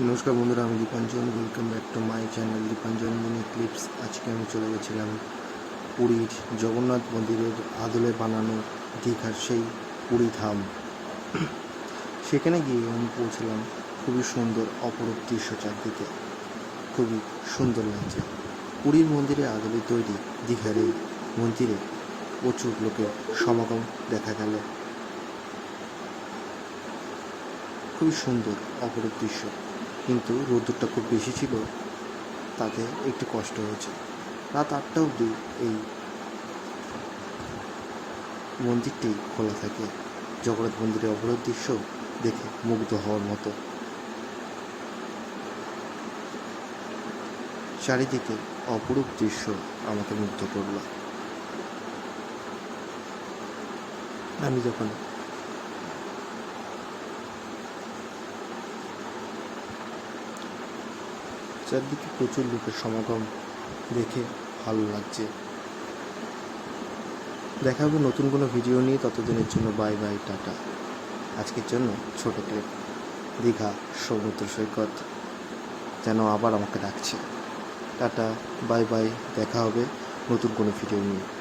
নমস্কার বন্ধুরা, আমি Dipanjan. Welcome back to my channel Dipanjan mini clips আজকে আমি চলে গেছিলাম পুরীর জগন্নাথ মন্দিরের আদলে বানানো দীঘার সেই পুরী ধাম। সেখানে গিয়ে আমি পৌঁছলাম খুবই সুন্দর অপরূপ দৃশ্য চারদিকে। খুবই সুন্দর লাগছে। পুরীর মন্দিরে আদলে তৈরি দীঘার এই মন্দিরে প্রচুর লোকের সমাগম দেখা গেল। খুবই সুন্দর অপরূপ দৃশ্য। কিন্তু রোদ্দুরটা খুব বেশি ছিল, তাতে একটু কষ্ট হয়েছে। রাত আটটা অবধি এই মন্দিরটি খোলা থাকে। জগন্নাথ মন্দিরের অপরূপ দৃশ্য দেখে মুগ্ধ হওয়ার মতো। চারিদিকে অপরূপ দৃশ্য আমাকে মুগ্ধ করল। আমি যখন চারদিকে প্রচুর লোকের সমাগম দেখে ভালো লাগছে। দেখা হবে নতুন কোনো ভিডিও নিয়ে। ততদিনের জন্য বাই বাই, টাটা। আজকের জন্য ছোট ক্লিপ দীঘা সমুদ্র সৈকত যেন আবার আমাকে ডাকছে। টাটা, বাই বাই, দেখা হবে নতুন কোনো ভিডিও নিয়ে।